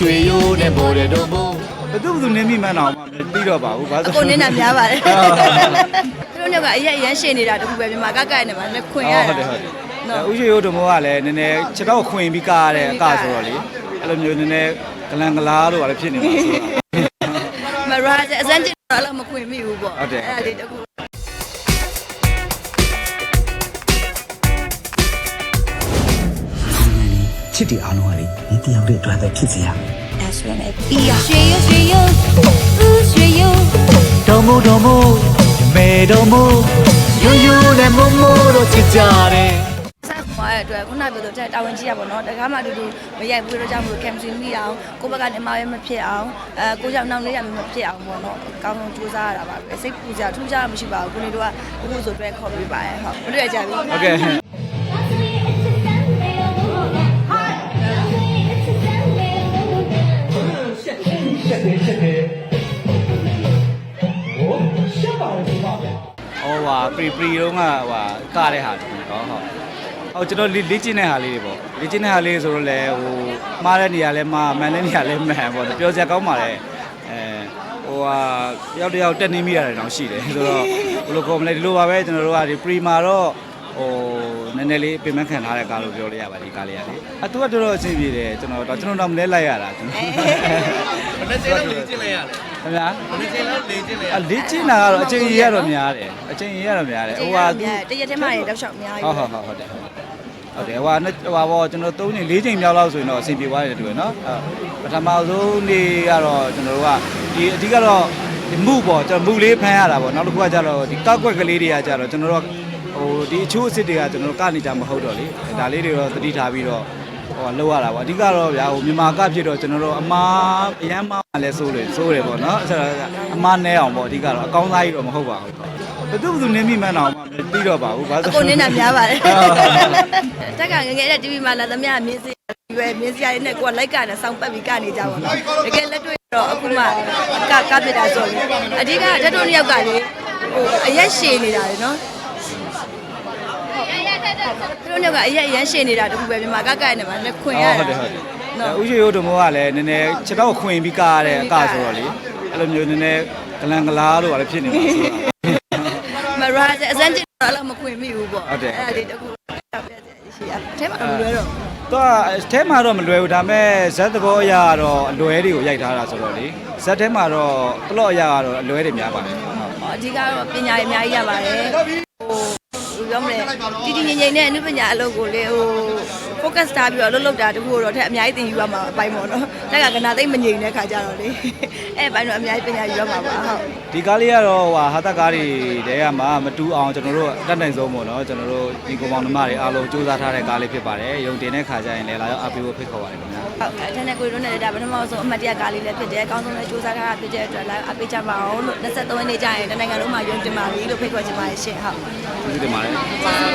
နဲ့မိုးတဲ့တို့မိုးဘယ်သူဘယ်သူနင်းမိမှန်းတော့မှမသိတော့ပါဘူးဘာအလို့ကိုနင်းတာများပါတယ်သူတို့ ñ ောက်ကအရင်အရင်ရှင်းနေတာတခုပဲမြန်မာကကဲနေမှာလည်းခွင်ရဟုတာတ်တယ်ဟုတ်တယ်နော်ဥရှိရိုးတို့မိုးကလည်းနည်းနည်းခြေတော့ခွင်ပြီးကားရတဲ့အကဆိုတော့လေအဲ့လိုမျိုးနည်းနည်းဂလန်ဂလားလို့ကလည်းဖြစ်နေမှာဆိုတော့မရာဇအစမ်းကျတော့အဲ့လိုမခွင်မိဘူးပေါ့ဟုတ်တယ်အဲ့ဒါလေးတခု ချစ်တီအားလုံးကလေဒီတယောက်တည်းအတွက်ပဲဖြစ်စေရအဲ့ဆိုရင်ပီယာရွှေရွှေရွဦးရွှေရွတော်မိုးတော်မိုးမေတော်မိုးယူယူနဲ့မိုးမိုးတို့ချစ်ကြတယ်ဆက်သွားတဲ့အတွက်ခုနပြောတော့တာဝန်ကြီးရပါတော့တကားမှအတူတူမရိုက်ဘူးတော့ကြောင့်မလို့ chemistry မိအောင်ကိုယ့်ဘက်ကနေမရဲမဖြစ်အောင်အဲကိုကြောင့်နောက်လေးရမဖြစ်အောင်ပေါ့နော်အကောင်းဆုံးကြိုးစားရတာပါပဲစိတ်ပူကြထူးကြမရှိပါဘူးကိုနေတို့ကအခုဆိုတွဲခေါ်ပြီးပါရဲ့ဟုတ်မတွေ့ကြဘူးဟုတ်ကဲ့ ဟောဟာပရီပရီတော့ကဟဟာကတဲ့ဟာတူဟောဟုတ်ဟောကျွန်တော်လေ့ကျင့်တဲ့ဟာလေးတွေပေါ့လေ့ကျင့်တဲ့ဟာလေးဆိုတော့လေဟိုမှားတဲ့နေရာလဲမှားမှန်တဲ့နေရာလဲမှန်ပေါ့ပြောစရာကောင်းပါလေအဲဟိုဟာတယောက်တစ်ယောက်တက်နေမိရတယ်တောင်ရှိတယ်ဆိုတော့ဘယ်လိုခေါ်မလဲဒီလိုပါပဲကျွန်တော်တို့ကဒီပရီမာတော့ဟို နည်းနည်းလေးပြင်ပန်းခံထားတဲ့ကားလို့ပြောလို့ရပါဒီကားလေးကလေအတူကတော်တော်အဆင်ပြေတယ်ကျွန်တော်တော့ကျွန်တော်တော့မလဲလိုက်ရတာကျွန်တော်ဘယ်နဲ့ချိန်လောက်လေ့ကျင့်လိုက်ရလဲခင်ဗျာဘယ်နဲ့ချိန်လောက်လေ့ကျင့်လိုက်ရအလေ့ကျင့်တာကတော့အချိန်ကြီးရတော့များတယ်အချိန်ကြီးရတော့များတယ်ဟိုဟာတရက်ထဲမှာရေတောက်လျှောက်အများကြီးဟုတ်ဟုတ်ဟုတ်ဟုတ်တယ်ဟုတ်တယ်ဟိုဟာနဲ့ဟိုဟာပေါ့ကျွန်တော်၃ချိန်၄ချိန်မြောက်လောက်ဆိုရင်တော့အဆင်ပြေသွားတယ်တူရယ်နော်ပထမဆုံးနေ့ကတော့ကျွန်တော်တို့ကဒီအဓိကတော့ဒီမှုပေါ့ကျွန်တော်မှုလေးဖမ်းရတာပေါ့နောက်တစ်ခုကကျတော့ဒီကောက်ကွက်ကလေးတွေကကျတော့ကျွန်တော်တို့ ဟိုဒီအချိုးအစ်စ်တွေကကျွန်တော်တို့ကနေကြမဟုတ်တော့လေဒါလေးတွေတော့သတိထားပြီးတော့ဟိုလောက်ရတာပေါ့အဓိကတော့ဗျာဟိုမြန်မာကဖြစ်တော့ကျွန်တော်တို့အမားအရန်မားလည်းစိုးတယ်စိုးတယ်ပေါ့နော်အဲ့ဒါအမားနဲအောင်ပေါ့အဓိကတော့အကောင်းသားကြီးတော့မဟုတ်ပါဘူးဘယ်သူဘယ်သူနင်းမိမှန်းတော့မှမသိတော့ပါဘူးဘာအလို့ကိုနင်းတာများပါတယ်တက်ကငငယ်တဲ့ TV မှာလာသမျှမြင်းစီရွယ်မြင်းစီရည်နဲ့ကိုကလိုက်ကနေစောင်းပတ်ပြီးကနေကြပါတော့တကယ်လက်တွေ့တော့အခုမှကကပြစ်တာဆိုရင်အဓိကတက်တို့နှစ်ယောက်ကလေဟိုအရက်ရှည်နေတာလေနော် သူတို့နှစ်ယောက်ကအရက်အရက်ရှည်နေတာတခုပဲမြန်မာကကဲနေမှာလည်းခွင်ရဟုတာတ်တယ်ဟုတ်တယ်နော်ဥရှိရိုးတို့မိုးကလည်းနည်းနည်းခြေတော့ခွင်ပြီးကားရတဲ့အကဆိုတော့လေအဲ့လိုမျိုးနည်းနည်းဂလန်ဂလားလို့ကလည်းဖြစ်နေမှာဆိုတော့မရာဇအစမ်းကျတော့အဲ့လိုမခွင်မိဘူးပေါ့ဟုတ်တယ်အဲ့ဒါလေးတခုတောက်ပြတဲ့ရှိရအဲမှာမလွယ်တော့တော့အဲထဲမှာတော့မလွယ်ဘူးဒါပေမဲ့ဇက်သဘောအရာကတော့အလွဲတွေကိုရိုက်ထားတာဆိုတော့လေဇက်ထဲမှာတော့ပလော့အရာကတော့အလွဲတွေများပါတယ်ဟုတ်ဟောအဓိကတော့ပညာရေးအများကြီးရပါတယ်ဟိုဘယ် ပြောမလဲတီတီငိမ့်ငိမ့်နဲ့အနုပညာအလုပ်ကိုလေဟို focus ထားပြီးတော့အလုပ်လုပ်တာတခုတော့ထက်အများကြီးသင်ယူရမှာအပိုင်းပေါ့နော်တက်ကကနာသိမ့်မငြိမ်တဲ့ခါကြတော့လေအဲ့အပိုင်းတော့အများကြီးပညာယူရမှာပါဟုတ်ဒီကားလေးကတော့ဟိုဟာဟာတကားတွေတဲကမှမတူအောင်ကျွန်တော်တို့အတက်နိုင်ဆုံးပေါ့နော်ကျွန်တော်တို့ဒီကောင်မောင်နှမတွေအားလုံးစူးစမ်းထားတဲ့ကားလေးဖြစ်ပါတယ်ရုံတင်တဲ့ခါကျရင်လည်းလာရောက်အားပေးဖို့ဖိတ်ခေါ်ပါတယ်ခင်ဗျာဟုတ်အဲ့ဒါနဲ့ကိုတို့နဲ့လည်းဒါပထမဆုံးအမှတ်တရကားလေးလည်းဖြစ်တယ်အကောင်းဆုံးလည်းစူးစမ်းထားတာဖြစ်တဲ့အတွက်လည်းအပေးကြပါအောင်လို့23ရက်နေ့ကျရင်တနိုင်ငံလုံးမှာရုံတင်ပါပြီလို့ဖိတ်ခေါ်ချင်ပါတယ်ရှင်ဟုတ်ကျေးဇူးတင်ပါတယ်ကျေးဇူးပါ